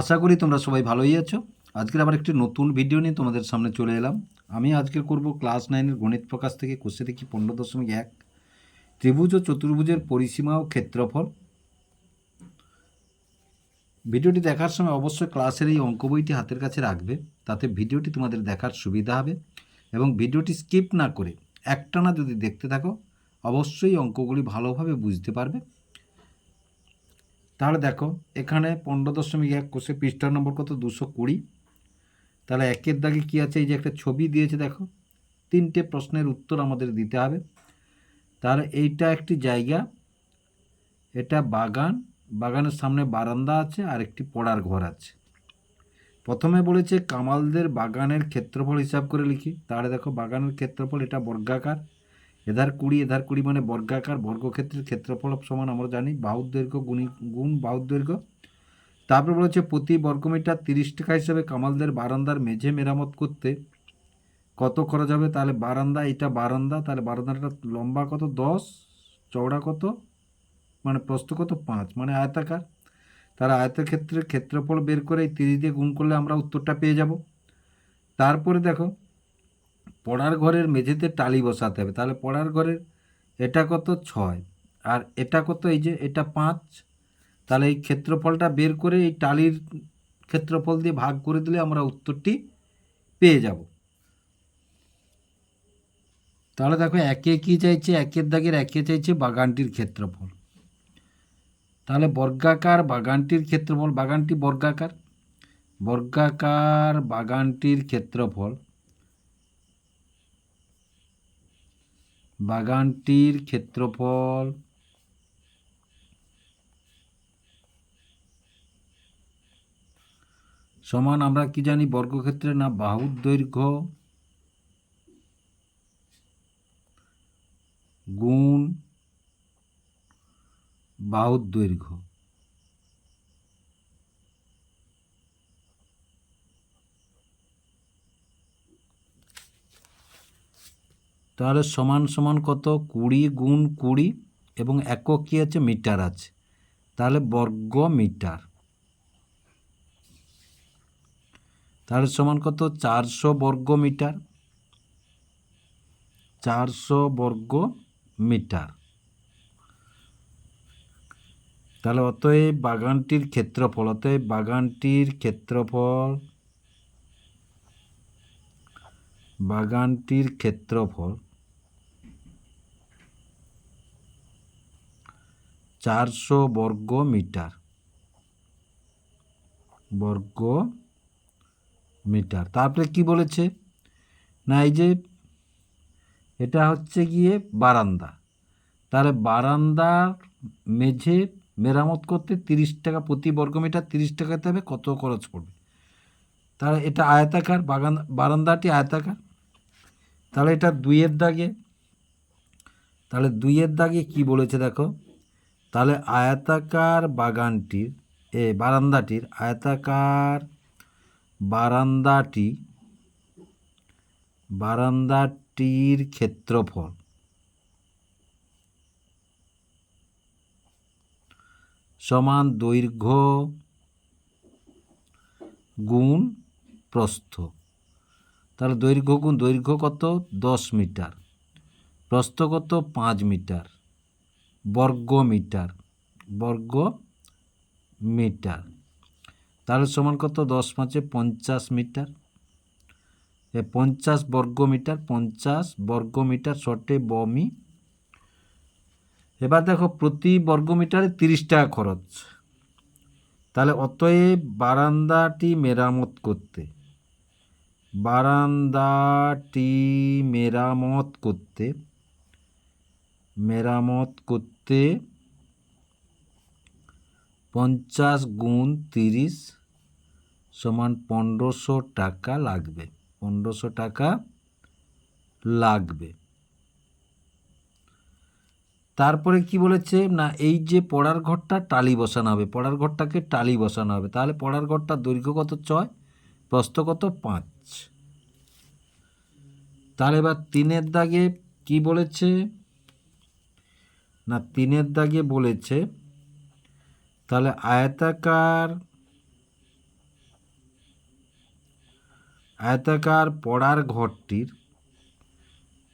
আশা করি তোমরা সবাই ভালোই আছো। আজকের আবার একটি নতুন ভিডিও নিয়ে তোমাদের সামনে চলে এলাম। আমি আজকে করব ক্লাস নাইনের গণিত প্রকাশ থেকে কোষে দেখি পনেরো দশমিক এক। ত্রিভুজ ও চতুর্ভুজের পরিসীমা ও ক্ষেত্রফল। ভিডিওটি দেখার সময় অবশ্যই ক্লাসের এই অঙ্ক বইটি হাতের কাছে রাখবে, তাতে ভিডিওটি তোমাদের দেখার সুবিধা হবে এবং ভিডিওটি স্কিপ না করে একটানা যদি দেখতে থাকো, অবশ্যই অঙ্কগুলি ভালোভাবে বুঝতে পারবে। তাহলে দেখো, এখানে পনেরো দশমিক এক কোষে পৃষ্ঠা নম্বর কত? দুশো কুড়ি। তাহলে একের দাগে কী আছে? এই যে একটা ছবি দিয়েছে, দেখো। তিনটে প্রশ্নের উত্তর আমাদের দিতে হবে। তাহলে এইটা একটি জায়গা, এটা বাগান, বাগানের সামনে বারান্দা আছে, আর একটি পড়ার ঘর আছে। প্রথমে বলেছে কামালদের বাগানের ক্ষেত্রফল হিসাব করে লিখি। তাহলে দেখো, বাগানের ক্ষেত্রফল এটা বর্গাকার। এধার কুড়ি এধার কুড়ি মানে বর্গাকার, বর্গক্ষেত্রের ক্ষেত্রফল সমান, আমরা জানি, বাহুর দৈর্ঘ্য গুণি, গুণ বাহুর দৈর্ঘ্য। তারপর বলেছে, প্রতি বর্গমিটার তিরিশ টাকা হিসাবে কামালদের বারান্দার মেঝে মেরামত করতে কত খরচ হবে? তাহলে বারান্দা, এটা বারান্দা, তাহলে বারান্দাটা লম্বা কত? দশ, চওড়া কত? মানে প্রস্থ কত? পাঁচ মানে আয়তাকার। তাহলে আয়তের ক্ষেত্রে ক্ষেত্রফল বের করে এই তিরিশ দিয়ে গুণ করলে আমরা উত্তরটা পেয়ে যাব। তারপরে দেখো পড়ার ঘরের মেঝেতে টালি বসাতে হবে। তাহলে পড়ার ঘরের এটা কত? ছয়। আর এটা কত? এই যে এটা পাঁচ। তাহলে এই ক্ষেত্রফলটা বের করে এই টালির ক্ষেত্রফল দিয়ে ভাগ করে দিলে আমরা উত্তরটি পেয়ে যাব। তাহলে দেখো একে কী চাইছে? একের দাগের একে চাইছে বাগানটির ক্ষেত্রফল। তাহলে বর্গাকার বাগানটির ক্ষেত্রফল, বাগানটি বর্গাকার। বর্গাকার বাগানটির ক্ষেত্রফল বাগানটির ক্ষেত্রফল সমান আমরা কি জানি বর্গক্ষেত্রে না বাহুর দৈর্ঘ্য? গুণ বাহুর দৈর্ঘ্য। তাহলে সমান সমান কত? কুড়ি গুণ কুড়ি এবং একক কী আছে? মিটার আছে। তাহলে বর্গ মিটার তাহলে সমান কত? চারশো বর্গ মিটার চারশো বর্গ মিটার তাহলে অতএব বাগানটির ক্ষেত্রফল, অতএব বাগানটির ক্ষেত্রফল বাগানটির ক্ষেত্রফল চারশো বর্গ মিটার বর্গ মিটার তারপরে কি বলেছে? না, এই যে এটা হচ্ছে গিয়ে বারান্দা। তাহলে বারান্দার মেঝে মেরামত করতে তিরিশ টাকা প্রতি বর্গ মিটার তিরিশ টাকাতে হবে, কত খরচ পড়বে? তাহলে এটা আয়তাকার, বাগান বারান্দাটি আয়তাকার। তাহলে এটা দুইয়ের দাগে। তাহলে দুইয়ের দাগে কি বলেছে দেখো? তাহলে আয়তাকার বাগানটির, এ বারান্দাটির আয়তাকার বারান্দাটি, বারান্দাটির ক্ষেত্রফল। সমান দৈর্ঘ্য গুণ প্রস্থ। তাহলে দৈর্ঘ্য গুণ দৈর্ঘ্য কত? দশ মিটার। প্রস্থ কত? পাঁচ মিটার। বর্গ মিটার বর্গ মিটার তাহলে সমান কত? দশ পাঁচে পঞ্চাশ মিটার। এ পঞ্চাশ বর্গ মিটার পঞ্চাশ বর্গ মিটার শর্টে বমি। এবার দেখো, প্রতি বর্গ মিটারে তিরিশ টাকা খরচ। তাহলে অতএব বারান্দাটি মেরামত করতে, বারান্দাটি মেরামত করতে মেরামত করতে পঞ্চাশ গুণ তিরিশ সমান পনেরোশো টাকা লাগবে। পনেরোশো টাকা লাগবে। তারপরে কি বলেছে? না, এই যে পড়ার ঘরটা টালি বসানো হবে, পড়ার ঘরটাকে টালি বসানো হবে। তাহলে পড়ার ঘরটা দৈর্ঘ্য কত? ছয়, প্রস্থ কত? পাঁচ। তাহলে এবার তিনের দাগে কি বলেছে? না তিনের দাগে বলেছে, তাহলে আয়তাকার আয়তাকার পড়ার ঘরটির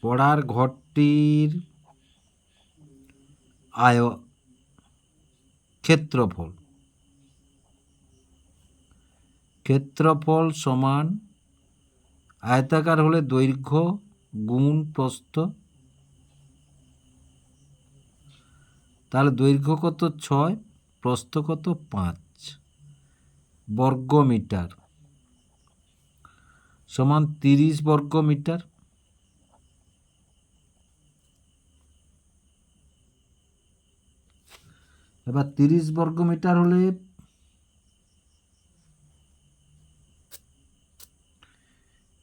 পড়ার ঘরটির আয়, ক্ষেত্রফল। ক্ষেত্রফল সমান আয়তাকার হলে দৈর্ঘ্য, গুণ, প্রস্থ তাহলে দৈর্ঘ্য কত ছয়? প্রস্থ কত পাঁচ? বর্গ মিটার সমান তিরিশ বর্গ মিটার এবার তিরিশ বর্গ মিটার হলে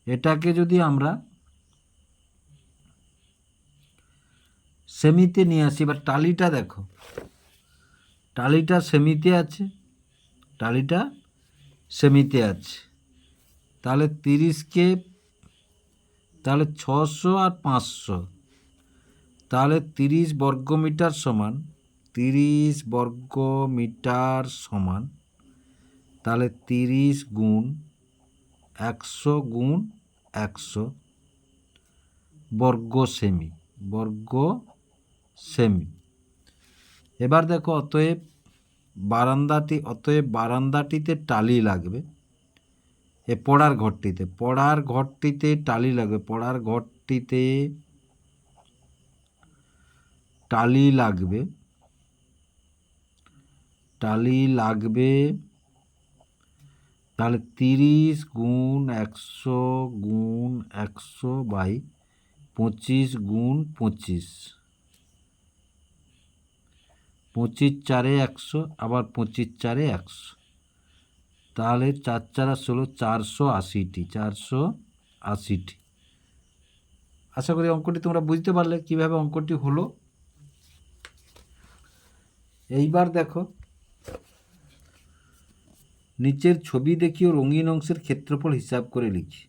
এটাকে যদি আমরা সেমিতে নিয়ে আসি। এবার টালিটা দেখো। টালিটা সেমিতে আছে, টালিটা সেমিতে আছে। তাহলে তিরিশকে তাহলে ছশো আর পাঁচশো। তাহলে তিরিশ বর্গ মিটার সমান, তিরিশ বর্গ মিটার সমান, তাহলে তিরিশ গুণ একশো গুণ একশো বর্গ সেমি, বর্গ সেমি। এবার দেখো অতএব বারান্দাটি, অতএব বারান্দাটিতে টালি লাগবে। এ পড়ার ঘরটিতে পড়ার ঘরটিতে টালি লাগবে, পড়ার ঘরটিতে টালি লাগবে টালি লাগবে, তাহলে তিরিশ গুণ একশো গুণ একশো বাই পঁচিশ গুণ পঁচিশ। পঁচিশ চারে একশো, আবার পঁচিশ চারে একশো। তাহলে চার চারা ষোলো, চারশো আশিটি চারশো আশিটি। আশা করি অঙ্কটি তোমরা বুঝতে পারলে কীভাবে অঙ্কটি হলো। এইবার দেখো, নিচের ছবি দেখিও রঙিন অংশের ক্ষেত্রফল হিসাব করে লিখি।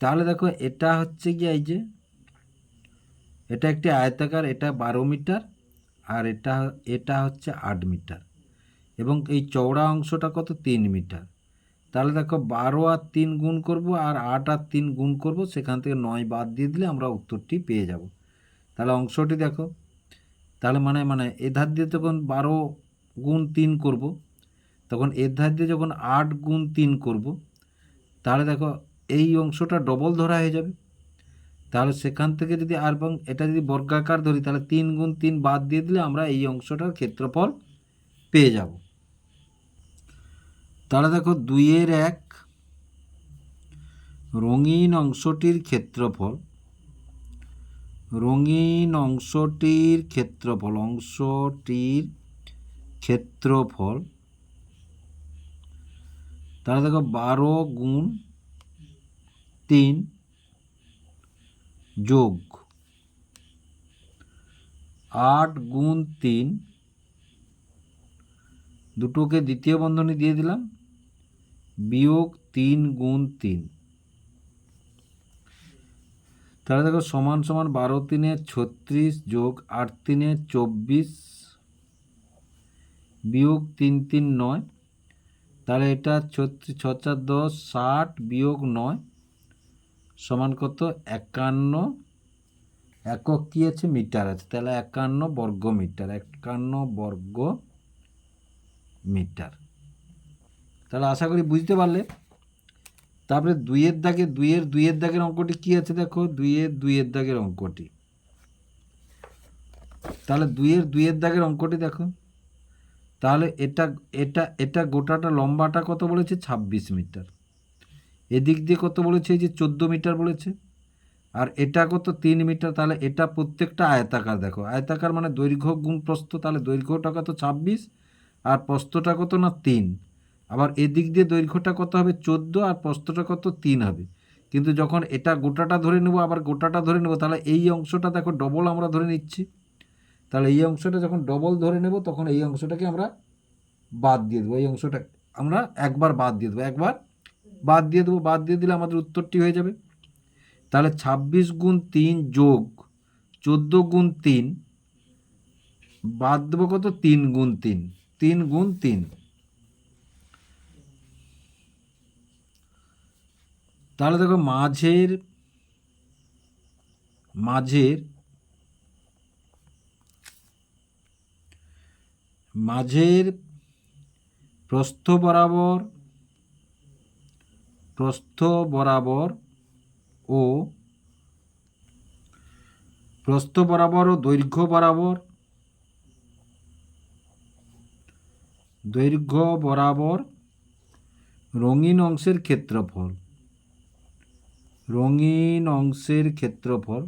তাহলে দেখো, এটা হচ্ছে কি এই যে এটা একটি আয়তাকার, এটা বারো মিটার আর এটা এটা হচ্ছে আট মিটার। এবং এই চওড়া অংশটা কত? তিন মিটার। তাহলে দেখো বারো আর তিন গুণ করব আর আট আর তিন গুণ করব, সেখান থেকে নয় বাদ দিয়ে দিলে আমরা উত্তরটি পেয়ে যাব। তাহলে অংশটি দেখো। তাহলে মানে মানে এ ধার দিয়ে তখন বারো গুণ তিন করব, তখন এর ধার দিয়ে যখন আট গুণ তিন করব, তাহলে দেখো এই অংশটা ডবল ধরা হয়ে যাবে। তাহলে সেখান থেকে যদি আর এবং এটা যদি বর্গাকার ধরি, তাহলে তিন গুণ তিন বাদ দিয়ে দিলে আমরা এই অংশটার ক্ষেত্রফল পেয়ে যাব। তাহলে দেখো দুইয়ের এক রঙিন অংশটির ক্ষেত্রফল, রঙিন অংশটির ক্ষেত্রফল অংশটির ক্ষেত্রফল, তাহলে দেখো বারো গুণ তিন যোগ। আট গুণ তিন। দুটোকে দ্বিতীয় বন্ধনী দিয়ে দিলাম। বিয়োগ তিন গুণ তিন। তাহলে দেখো সমান সমান বারো তিনে ছত্রিশ যোগ আট তিনে চব্বিশ। বিয়োগ তিন তিন নয়। তাহলে এটা ছত্রিশ ছ চার, দশ, ষাট বিয়োগ নয়। সমান কত? একান্ন একক কী আছে? মিটার আছে। তাহলে একান্ন বর্গ মিটার, একান্ন বর্গ মিটার। তাহলে আশা করি বুঝতে পারলে। তারপরে দুইয়ের দাগে, দুইয়ের দুইয়ের দাগের অঙ্কটি কী আছে দেখো? দুইয়ের দুইয়ের দাগের অঙ্কটি। তাহলে দুইয়ের দুইয়ের দাগের অঙ্কটি দেখো। তাহলে এটা এটা এটা গোটাটা, লম্বাটা কত বলেছে? ছাব্বিশ মিটার। এদিক দিয়ে কত বলেছে? এই যে চোদ্দ মিটার বলেছে। আর এটা কত? তিন মিটার। তাহলে এটা প্রত্যেকটা আয়তাকার দেখো। আয়তাকার মানে দৈর্ঘ্য গুণ প্রস্থ। তাহলে দৈর্ঘ্যটা কত? ছাব্বিশ। আর প্রস্থটা কত না? তিন। আবার এদিক দিয়ে দৈর্ঘ্যটা কত হবে? চোদ্দ। আর প্রস্থটা কত? তিন হবে। কিন্তু যখন এটা গোটাটা ধরে নেব, আবার গোটাটা ধরে নেব, তাহলে এই অংশটা দেখো ডবল আমরা ধরে নিচ্ছি। তাহলে এই অংশটা যখন ডবল ধরে নেব, তখন এই অংশটাকে আমরা বাদ দিয়ে দেবো। এই অংশটা আমরা একবার বাদ দিয়ে দেবো। একবার বাদ দিয়ে দেবো, বাদ দিয়ে দিলে আমাদের উত্তরটি হয়ে যাবে। তাহলে ছাব্বিশ গুণ তিন যোগ চোদ্দ গুণ তিন, বাদ দেবো কত? তিন গুণ তিন তিন গুণ তিন। তাহলে দেখো মাঝের মাঝের মাঝের প্রস্থ বরাবর প্রস্থ বরাবর ও প্রস্থ বরাবর ও দৈর্ঘ্য বরাবর দৈর্ঘ্য বরাবর রঙিন অংশের ক্ষেত্রফল, রঙিন অংশের ক্ষেত্রফল,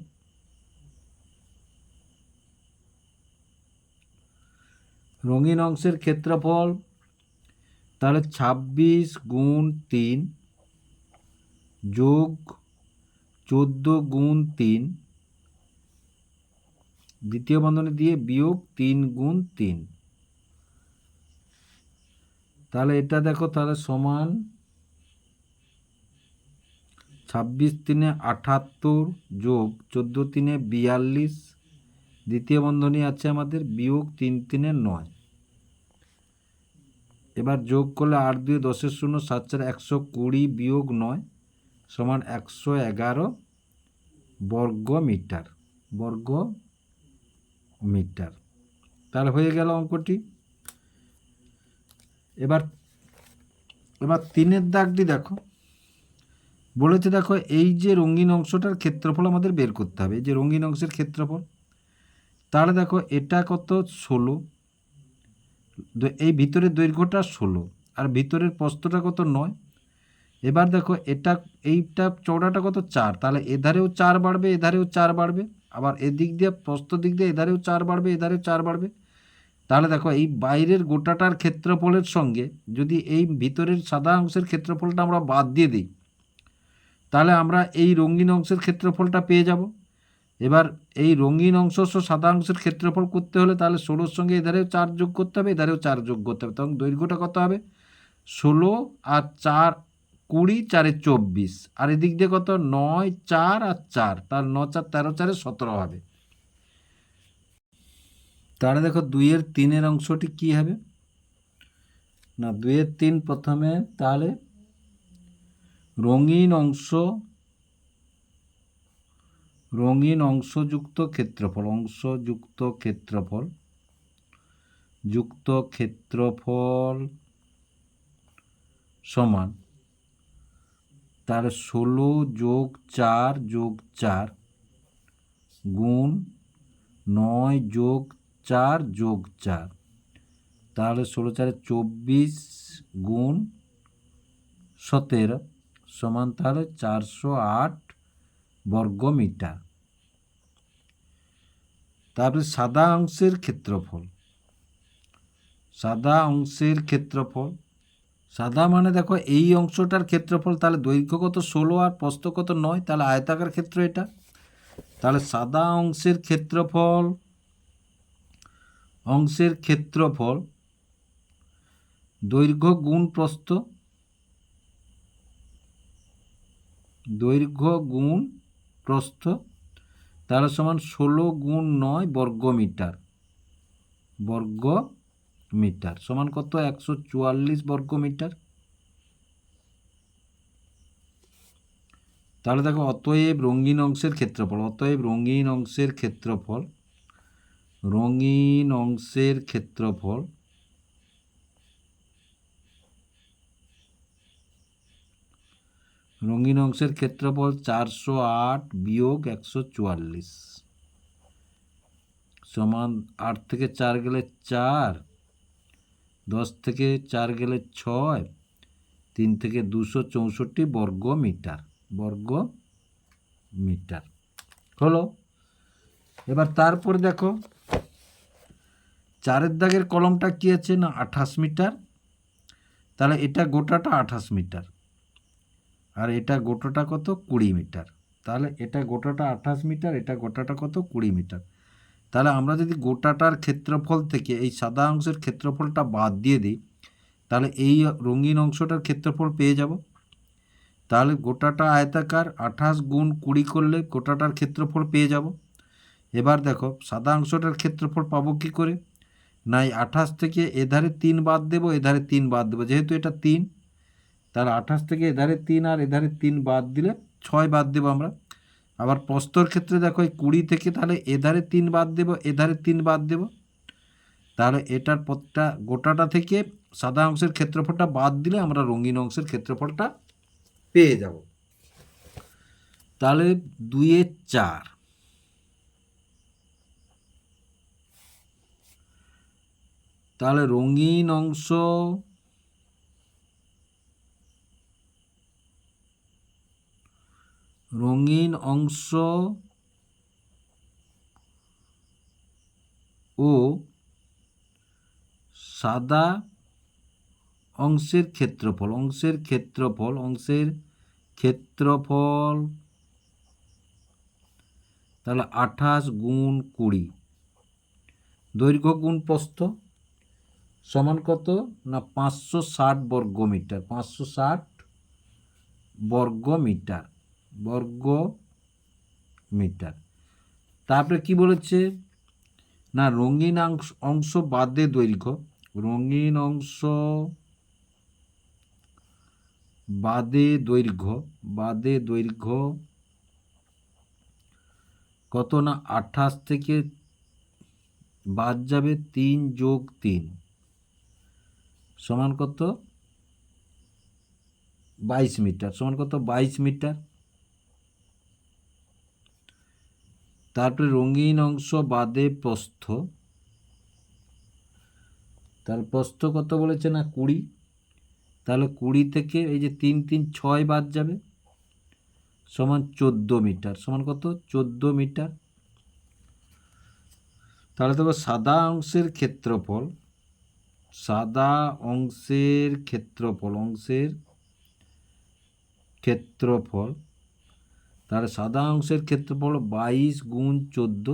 রঙিন অংশের ক্ষেত্রফল তাহলে ছাব্বিশ গুণ তিন যোগ চোদ্দ গুণ তিন। দ্বিতীয় বন্ধনী দিয়ে বিয়োগ তিন গুণ তিন। তাহলে এটা দেখো তাহলে সমান ছাব্বিশ তিনে আটাত্তর যোগ চোদ্দ তিনে বিয়াল্লিশ। দ্বিতীয় বন্ধনী আছে আমাদের, বিয়োগ তিন তিনে নয়। এবার যোগ করলে আট দুই দশের শূন্য, সাত চার একশো কুড়ি, বিয়োগ নয়। সমান একশো এগারো বর্গ মিটার বর্গ মিটার তাহলে হয়ে গেল অঙ্কটি। এবার এবার তিনের দাগটি দেখো। বলেছে দেখো, এই যে রঙিন অংশটার ক্ষেত্রফল আমাদের বের করতে হবে, এই যে রঙিন অংশের ক্ষেত্রফল। তাহলে দেখো, এটা কত? ষোলো। এই ভিতরের দৈর্ঘ্যটা ষোলো, আর ভিতরের প্রস্থটা কত? নয়। এবার দেখো এটা, এইটা চওড়াটা কত? চার। তাহলে এধারেও চার বাড়বে, এধারেও চার বাড়বে। আবার এদিক দিয়ে, প্রস্থ দিক দিয়ে এধারেও চার বাড়বে, এধারেও চার বাড়বে। তাহলে দেখো এই বাইরের গোটাটার ক্ষেত্রফলের সঙ্গে যদি এই ভিতরের সাদা অংশের ক্ষেত্রফলটা আমরা বাদ দিয়ে দিই, তাহলে আমরা এই রঙিন অংশের ক্ষেত্রফলটা পেয়ে যাব। এবার এই রঙিন অংশ সাদা অংশের ক্ষেত্রফল করতে হলে তাহলে ষোলোর সঙ্গে এধারেও চার যোগ করতে হবে, এধারেও চার যোগ করতে হবে। তখন দৈর্ঘ্যটা কত হবে? ষোলো আর চার কুড়ি চারে চব্বিশ। আর এদিক দিয়ে কত? নয়, চার আর চার। তার ন, চার, তেরো, চারে সতেরো হবে। তাহলে দেখো দুইয়ের তিনের অংশটি কি হবে? না, দুইয়ের তিন প্রথমে তাহলে রঙিন অংশ, রঙিন অংশযুক্ত ক্ষেত্রফল অংশযুক্ত ক্ষেত্রফল, যুক্ত ক্ষেত্রফল সমান তার ষোলো যোগ চার যোগ চার গুণ নয় যোগ চার যোগ চার। তাহলে ষোলো চারে চব্বিশ গুণ সতেরো সমান তাহলে চারশো আট বর্গ মিটার তারপরে সাদা অংশের ক্ষেত্রফল, সাদা অংশের ক্ষেত্রফল সাদা মানে দেখো এই অংশটার ক্ষেত্রফল তাহলে দৈর্ঘ্য কত ষোলো আর প্রস্থ কত নয়, তাহলে আয়তাকার ক্ষেত্র এটা। তাহলে সাদা অংশের ক্ষেত্রফল অংশের ক্ষেত্রফল, দৈর্ঘ্য গুণ প্রস্থ, দৈর্ঘ্য গুণ প্রস্থ, তাহলে সমান ষোলো গুণ নয় বর্গ মিটার বর্গ মিটার সমান কত? একশো চুয়াল্লিশ বর্গ মিটার। তাহলে দেখো, অতএব রঙিন অংশের ক্ষেত্রফল, অতএব রঙিন অংশের ক্ষেত্রফল, রঙিন অংশের ক্ষেত্রফল রঙিন অংশের ক্ষেত্রফল চারশো আট বিয়োগ একশো চুয়াল্লিশ। সমান আট থেকে চার গেলে চার। দশ থেকে চার গেলে ছয়, তিন থেকে দুশো চৌষট্টি বর্গ মিটার বর্গ মিটার হলো? এবার তারপর দেখো, চারের দাগের কলমটা কী আছে না আঠাশ মিটার? তাহলে এটা গোটাটা আঠাশ মিটার, আর এটা গোটাটা কত কুড়ি মিটার। তাহলে এটা গোটাটা আঠাশ মিটার, এটা গোটাটা কত কুড়ি মিটার। তাহলে আমরা যদি গোটাটার ক্ষেত্রফল থেকে এই সাদা অংশের ক্ষেত্রফলটা বাদ দিয়ে দিই, তাহলে এই রঙিন অংশটার ক্ষেত্রফল পেয়ে যাব। তাহলে গোটাটা আয়তাকার আঠাশ গুণ কুড়ি করলে গোটাটার ক্ষেত্রফল পেয়ে যাব। এবার দেখো, সাদা অংশটার ক্ষেত্রফল পাবো কী করে? না এই আঠাশ থেকে এধারে তিন বাদ দেবো, এধারে তিন বাদ দেবো। যেহেতু এটা তিন, তাহলে আঠাশ থেকে এধারে তিন আর এধারে তিন বাদ দিলে ছয় বাদ দেবো আমরা। আবার প্রস্তর ক্ষেত্রে দেখো এই কুড়ি থেকে তাহলে এধারে তিন বাদ দেবো, এধারে তিন বাদ দেবো। তাহলে এটার পথটা গোটাটা থেকে সাদা অংশের ক্ষেত্রফলটা বাদ দিলে আমরা রঙিন অংশের ক্ষেত্রফলটা পেয়ে যাব। তাহলে দুইয়ে চার। তাহলে রঙিন অংশ রঙিন অংশ ও সাদা অংশের ক্ষেত্রফল অংশের ক্ষেত্রফল অংশের ক্ষেত্রফল। তাহলে আঠাশ গুণ কুড়ি। দৈর্ঘ্য গুণ প্রস্থ সমান কত? না, পাঁচশো ষাট বর্গ মিটার পাঁচশো ষাট বর্গ মিটার বর্গ মিটার। তারপরে কি বলেছে? না, রঙিন অংশ অংশ বাদে দৈর্ঘ্য। রঙিন অংশ বাদে দৈর্ঘ্য বাদে দৈর্ঘ্য কত না? আঠাশ থেকে বাদ যাবে তিন যোগ তিন। সমান কত? বাইশ মিটার। সমান কত? বাইশ মিটার। তারপরে রঙিন অংশ বাদে প্রস্থ। তার প্রস্থ কত বলেছে না? কুড়ি। তাহলে কুড়ি থেকে এই যে তিন তিন, ছয় বাদ যাবে। সমান চোদ্দ মিটার। সমান কত? চোদ্দ মিটার। তাহলে দেখো সাদা অংশের ক্ষেত্রফল, সাদা অংশের ক্ষেত্রফল অংশের ক্ষেত্রফল তাহলে সাদা অংশের ক্ষেত্রফল বাইশ গুণ চোদ্দ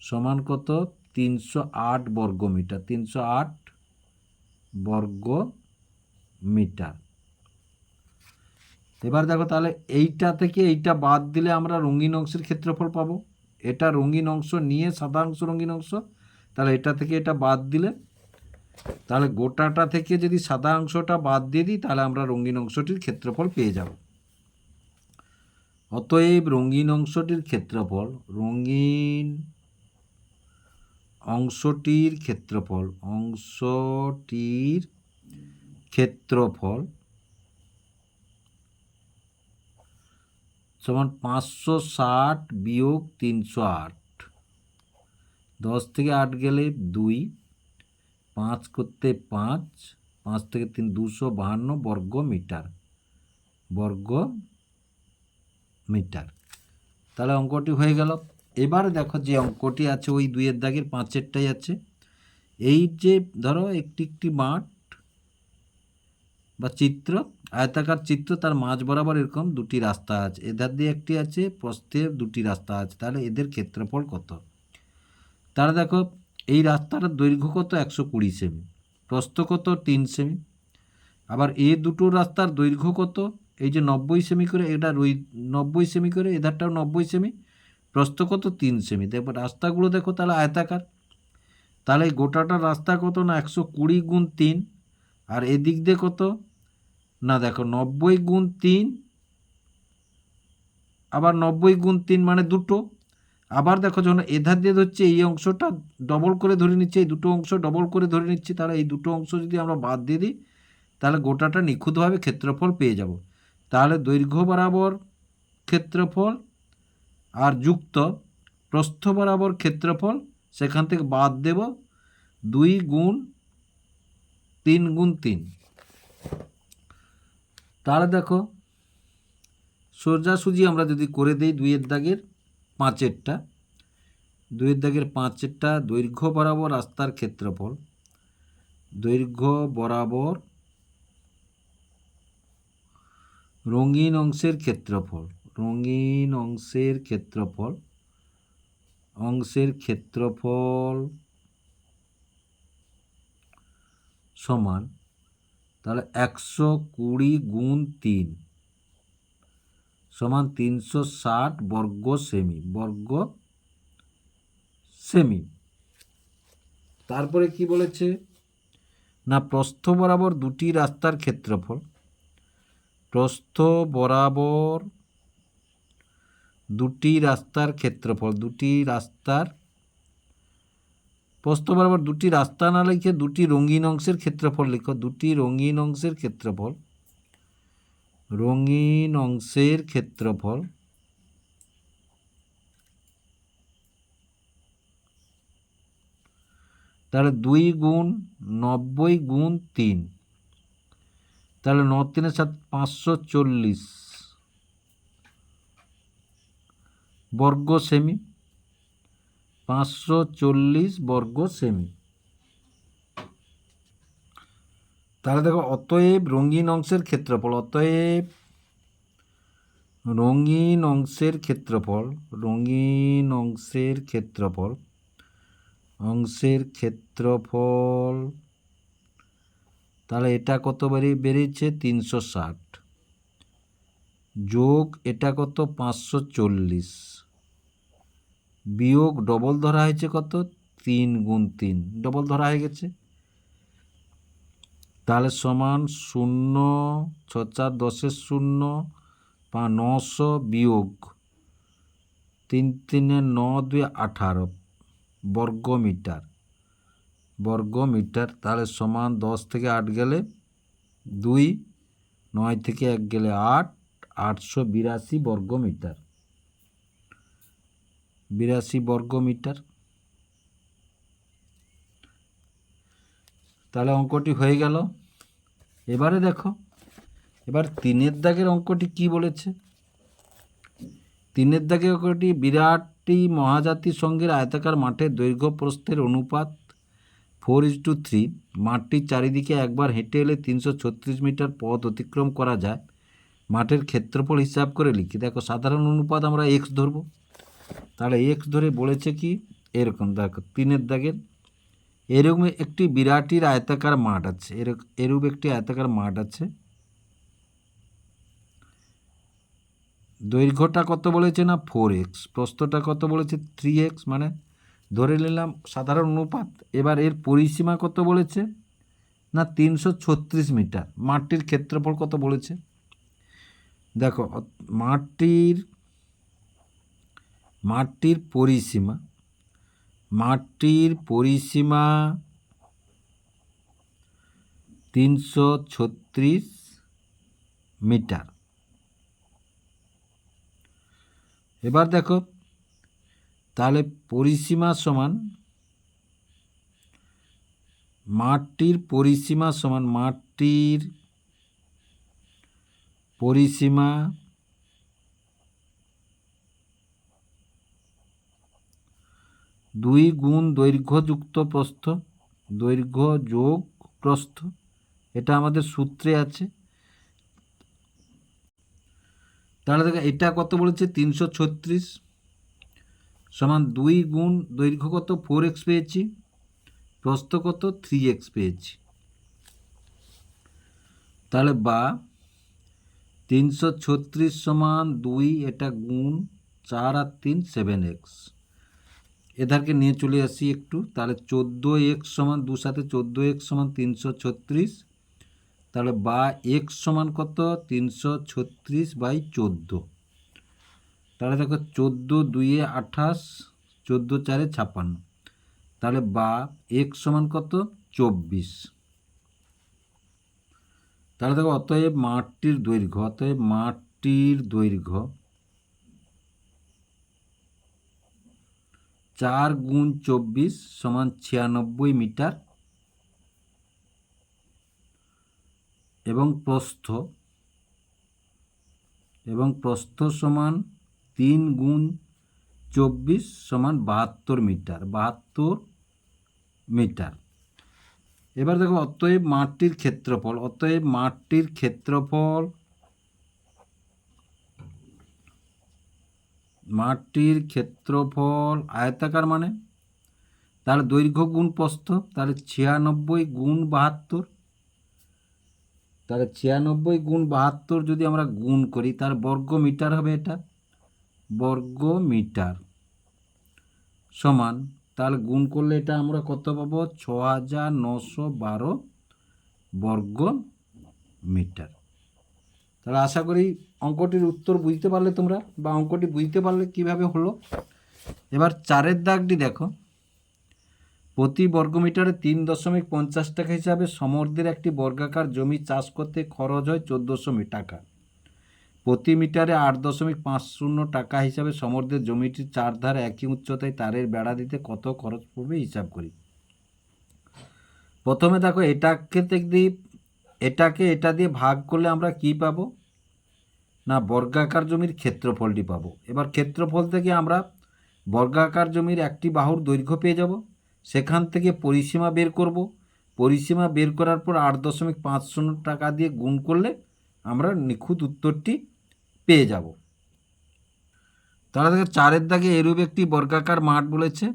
সমান কত? তিনশো আট বর্গ মিটার। তিনশো আট বর্গ মিটার। এবার দেখো তাহলে এইটা থেকে এইটা বাদ দিলে আমরা রঙিন অংশের ক্ষেত্রফল পাবো। এটা রঙিন অংশ নিয়ে সাদা অংশ রঙিন অংশ, তাহলে এটা থেকে এটা বাদ দিলে, তাহলে গোটাটা থেকে যদি সাদা অংশটা বাদ দিয়ে দিই, তাহলে আমরা রঙিন অংশটির ক্ষেত্রফল পেয়ে যাব। অতএব রঙিন অংশটির ক্ষেত্রফল, রঙিন অংশটির ক্ষেত্রফল অংশটির ক্ষেত্রফল সমান পাঁচশো ষাট বিয়োগ তিনশো আট। দশ থেকে আট গেলে দুই, পাঁচ করতে পাঁচ পাঁচ থেকে তিন দুশো বাহান্ন বর্গ মিটার বর্গ মিটার তাহলে অঙ্কটি হয়ে গেল। এবারে দেখো যে অঙ্কটি আছে, ওই দুইয়ের দাগের পাঁচেরটাই আছে। এই যে ধরো একটি একটি মাঠ বা চিত্র, আয়তাকার চিত্র তার মাঝ বরাবর এরকম দুটি রাস্তা আছে। এধার দিয়ে একটি আছে প্রস্থে দুটি রাস্তা আছে। তাহলে এদের ক্ষেত্রফল কত? তাহলে দেখো, এই রাস্তাটার দৈর্ঘ্য কত? একশো কুড়ি সেমি। প্রস্থ কত? তিন সেমি। আবার এ দুটো রাস্তার দৈর্ঘ্য কত? এই যে নব্বই সেমি করে এটা রই, নব্বই সেমি করে এধারটাও নব্বই সেমি প্রস্থ কত? তিন সেমি দেখো রাস্তাগুলো দেখো তাহলে আয়তাকার। তাহলে গোটাটা রাস্তা কত না? একশো কুড়ি গুণ তিন। আর এদিক দিয়ে কত? না দেখো, নব্বই গুণ তিন, আবার নব্বই গুণ তিন মানে দুটো। আবার দেখো যখন এধার দিয়ে ধরছে এই অংশটা ডবল করে ধরে নিচ্ছে, এই দুটো অংশ ডবল করে ধরে নিচ্ছে, তাহলে এই দুটো অংশ যদি আমরা বাদ দিয়ে দিই, তাহলে গোটাটা নিখুঁতভাবে ক্ষেত্রফল পেয়ে যাব। তাহলে দৈর্ঘ্য বরাবর ক্ষেত্রফল আর যুক্ত প্রস্থ বরাবর ক্ষেত্রফল সেখান থেকে বাদ দেব দুই গুণ তিন গুণ তিন। তাহলে দেখো, সোজাসুজি আমরা যদি করে দিই দুইয়ের দাগের পাঁচেরটা, দুইয়ের দাগের পাঁচেরটা দৈর্ঘ্য বরাবর রাস্তার ক্ষেত্রফল, দৈর্ঘ্য বরাবর রঙিন অংশের ক্ষেত্রফল, রঙিন অংশের ক্ষেত্রফল অংশের ক্ষেত্রফল সমান, তাহলে একশো কুড়ি গুণ তিন সমান তিনশো ষাট বর্গ সেমি বর্গ সেমি। তারপরে কি বলেছে? না, প্রস্থ বরাবর দুটি রাস্তার ক্ষেত্রফল। প্রস্থ বরাবর দুটি রাস্তার ক্ষেত্রফল, দুটি রাস্তার প্রস্থ বরাবর দুটি রাস্তা না লিখে দুটি রঙিন অংশের ক্ষেত্রফল লিখো। দুটি রঙিন অংশের ক্ষেত্রফল, রঙিন অংশের ক্ষেত্রফল তাহলে দুই গুণ নব্বই গুণ তিন। তাহলে ন তিনের সাত পাঁচশো চল্লিশ। বর্গ সেমি। পাঁচশো চল্লিশ বর্গ সেমি। তাহলে দেখো, অতএব রঙিন অংশের ক্ষেত্রফল, অতএব রঙিন অংশের ক্ষেত্রফল, রঙিন অংশের ক্ষেত্রফল অংশের ক্ষেত্রফল তাহলে এটা কত বেরিয়ে বেরিয়েছে? তিনশো ষাট। যোগ এটা কত? পাঁচশো চল্লিশ। বিয়োগ ডবল ধরা হয়েছে কত? তিন গুণ তিন। ডবল ধরা হয়ে গেছে। তাহলে সমান শূন্য ছ চার, দশের শূন্য পা নশো বিয়োগ তিন, তিনে ন দুই আঠারো বর্গ মিটার বর্গ মিটার তাহলে সমান দশ থেকে আট গেলে দুই, নয় থেকে এক গেলে আট, আটশো বিরাশি বর্গ মিটার বিরাশি বর্গ মিটার তাহলে অঙ্কটি হয়ে গেল। এবারে দেখো, এবার তিনের দাগের অঙ্কটি কি বলেছে? তিনের দাগের অঙ্কটি বিরাটটি মহাজাতি সঙ্গের আয়তাকার মাঠের দৈর্ঘ্য প্রস্থের অনুপাত ফোর ইজ টু থ্রি, মাঠটির চারিদিকে একবার হেঁটে এলে তিনশো ছত্রিশ মিটার পথ অতিক্রম করা যায়। মাঠের ক্ষেত্রফল হিসাব করে লিখি। দেখো, সাধারণ অনুপাত আমরা এক্স ধরবো। তাহলে এক্স ধরে বলেছে কি? এরকম, দেখো, তিনের দাগের। এরকম একটি বিরাটির আয়তাকার মাঠ আছে। এরূপ একটি আয়তাকার মাঠ আছে। দৈর্ঘ্যটা কত বলেছে না? Four x. প্রস্থটা কত বলেছে? থ্রি এক্স মানে ধরে নিলাম সাধারণ অনুপাত। এবার এর পরিসীমা কত বলেছে? না, তিনশো ছত্রিশ মিটার। মাঠটির ক্ষেত্রফল কত বলেছে? দেখো, মাঠটির মাঠটির পরিসীমা মাঠটির পরিসীমা তিনশো ছত্রিশ মিটার। এবার দেখো তাহলে পরিসীমা সমান মাঠটির পরিসীমা সমান মাঠটির পরিসীমা দুই গুণ দৈর্ঘ্যযুক্ত প্রস্থ, দৈর্ঘ্য যোগ প্রস্থ, এটা আমাদের সূত্রে আছে। তাহলে দেখো এটা কত বলেছে? তিনশো ছত্রিশ। সমান দুই গুণ দৈর্ঘ্য কত? ফোর এক্স পেয়েছি। প্রস্থ কত? থ্রি এক্স পেয়েছি। তাহলে বা তিনশো ছত্রিশ সমান দুই এটা গুণ চার আর তিন সেভেন এক্স এধারকে নিয়ে চলে আসি একটু। তাহলে চোদ্দ এক্স সমান দু সাথে চোদ্দ এক্স সমান তিনশো ছত্রিশ। তাহলে বা এক্স সমান কত? তিনশো ছত্রিশ বাই চোদ্দ। তাহলে দেখো চোদ্দ দুইয়ে আঠাশ, চোদ্দ চারে ছাপ্পান্ন। তাহলে বা এক সমান কত? চব্বিশ। তাহলে দেখো অতএব মাঠটির দৈর্ঘ্য, অতএব মাঠটির দৈর্ঘ্য চার গুণ চব্বিশ সমান ছিয়ানব্বই মিটার এবং প্রস্থ এবং প্রস্থ সমান তিন গুণ চব্বিশ সমান বাহাত্তর মিটার বাহাত্তর মিটার। এবার দেখো, অতএব মাঠটির ক্ষেত্রফল, অতএব মাঠটির ক্ষেত্রফল মাঠটির ক্ষেত্রফল আয়তাকার মানে? তাহলে দৈর্ঘ্য গুণ প্রস্থ, তাহলে ছিয়ানব্বই গুণ বাহাত্তর। তাহলে ছিয়ানব্বই গুণ বাহাত্তর যদি আমরা গুণ করি, তার বর্গ মিটার হবে এটা। বর্গ মিটার সমান, তাহলে গুণ করলে এটা আমরা কত পাবো? ছ হাজার নশো বারো বর্গ মিটার তাহলে আশা করি অঙ্কটির উত্তর বুঝতে পারলে তোমরা, বা অঙ্কটি বুঝতে পারলে কীভাবে হলো। এবার চারের দাগটি দেখো। প্রতি বর্গমিটারে তিন দশমিক পঞ্চাশ টাকা হিসাবে সমর্দের একটি বর্গাকার জমি চাষ করতে খরচ হয় চোদ্দোশো টাকা। প্রতি মিটারে আট দশমিক পাঁচ শূন্য টাকা হিসাবে সমর্দের জমিটির চার ধারে একই উচ্চতায় তারের বেড়া দিতে কত খরচ পড়বে হিসাব করি। প্রথমে দেখো, এটাকে দেখি এটাকে এটা দিয়ে ভাগ করলে আমরা কি পাব? না, বর্গাকার জমির ক্ষেত্রফলটি পাব। এবার ক্ষেত্রফল থেকে আমরা বর্গাকার জমির একটি বাহুর দৈর্ঘ্য পেয়ে যাব। সেখান থেকে পরিসীমা বের করব। পরিসীমা বের করার পর আট দশমিক পাঁচ শূন্য টাকা দিয়ে গুণ করলে আমরা নিখুঁত উত্তরটি পেয়ে যাব। তারা দেখো চারের দাগে এরূপ একটি বর্গাকার মাঠ বলেছে।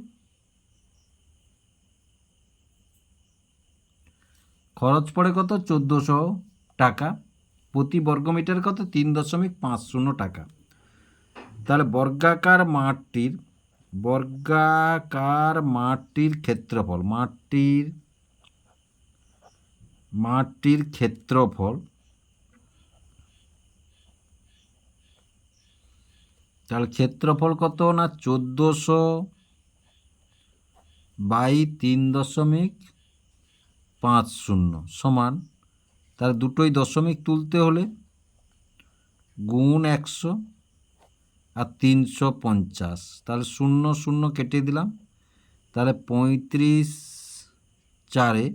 খরচ পড়ে কত? চোদ্দোশো টাকা। প্রতি বর্গমিটার কত? তিন দশমিক পাঁচ শূন্য টাকা। তাহলে বর্গাকার মাঠটির বর্গাকার মাঠটির ক্ষেত্রফল, মাঠটির মাঠটির ক্ষেত্রফল তাহলে ক্ষেত্রফল কত না চোদ্দোশো বাই তিন দশমিক পাঁচ শূন্য সমান, তার দুটোই দশমিক তুলতে হলে গুণ একশো আর তিনশো পঞ্চাশ। তাহলে শূন্য শূন্য কেটে দিলাম, তাহলে পঁয়ত্রিশ চারে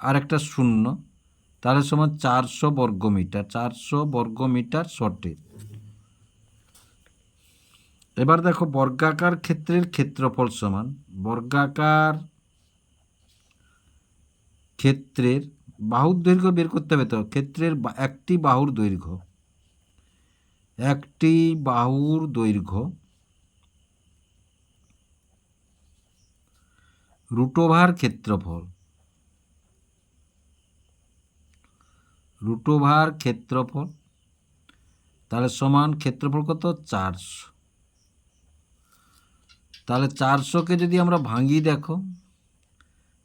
আর একটা শূন্য, তাহলে সমান চারশো বর্গমিটার চারশো বর্গমিটার শর্টে। এবার দেখো বর্গাকার ক্ষেত্রের ক্ষেত্রফল সমান। বর্গাকার ক্ষেত্রের বাহুর দৈর্ঘ্য বের করতে হবে তো। ক্ষেত্রের একটি বাহুর দৈর্ঘ্য। একটি বাহুর দৈর্ঘ্য রুটোভার ক্ষেত্রফল। রুটোভার ক্ষেত্রফল। তাহলে সমান ক্ষেত্রফল কত? চারশো। তাহলে চারশোকে যদি আমরা ভাঙি দেখো,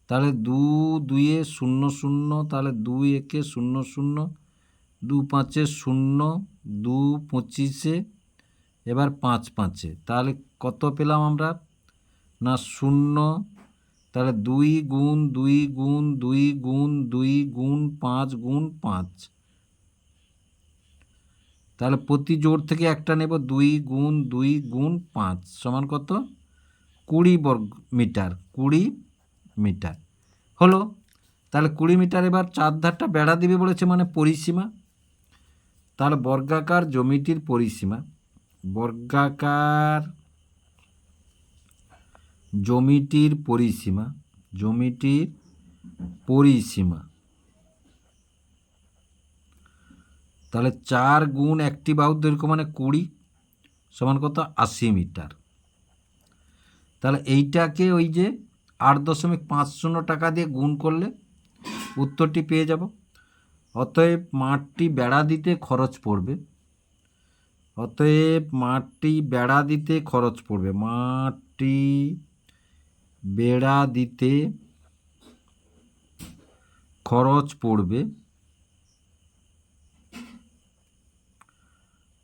তাহলে দু দুইয়ে শূন্য শূন্য, তাহলে দুই একে শূন্য শূন্য, দু পাঁচে শূন্য, দু পঁচিশে, এবার পাঁচ পাঁচে। তাহলে কত পেলাম আমরা? না, শূন্য। তাহলে দুই গুণ দুই গুণ দুই গুণ দুই গুণ, পাঁচ গুণ, পাঁচ। তাহলে প্রতি জোড় থেকে একটা নেব, দুই গুণ দুই গুণ, পাঁচ। সমান কত? কুড়ি বর্গ মিটার, কুড়ি মিটার। হলো, তাহলে কুড়ি মিটার এবার চার ধারটা বেড়া দিবে বলেছে মানে পরিসীমা। তাহলে বর্গাকার জমিটির পরিসীমা। বর্গাকার জমিটির পরিসীমা জমিটির পরিসীমা। তাহলে চার গুণ একটি বাহুর দৈর্ঘ্য মানে কুড়ি সমান কত? আশি মিটার। তাহলে এইটাকে ওই যে আট দশমিক পাঁচ শূন্য টাকা দিয়ে গুণ করলে উত্তরটি পেয়ে যাব। অতএব মাঠটি বেড়া দিতে খরচ পড়বে। অতএব মাঠটি বেড়া দিতে খরচ পড়বে। মাঠটি বেড়া দিতে খরচ পড়বে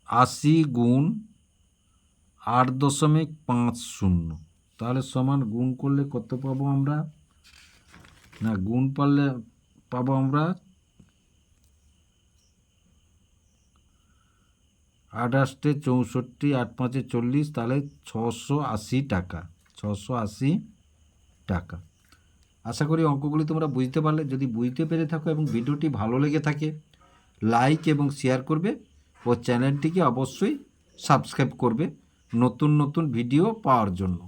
আশি গুণ আট দশমিক পাঁচ শূন্য। তাহলে সমান গুণ করলে কত পাবো আমরা? না, গুণ পারলে পাবো আমরা আষ্টে চৌষট্টি আট পাঁচে চল্লিশ, তাহলে ছশো আশি টাকা, ছশো আশি টাকা। আশা করি অঙ্কগুলি তোমরা বুঝতে পারলে। যদি বুঝতে পেরে থাকো এবং ভিডিওটি ভালো লেগে থাকে, লাইক এবং শেয়ার করবে ও চ্যানেলটিকে অবশ্যই সাবস্ক্রাইব করবে নতুন নতুন ভিডিও পাওয়ার জন্য।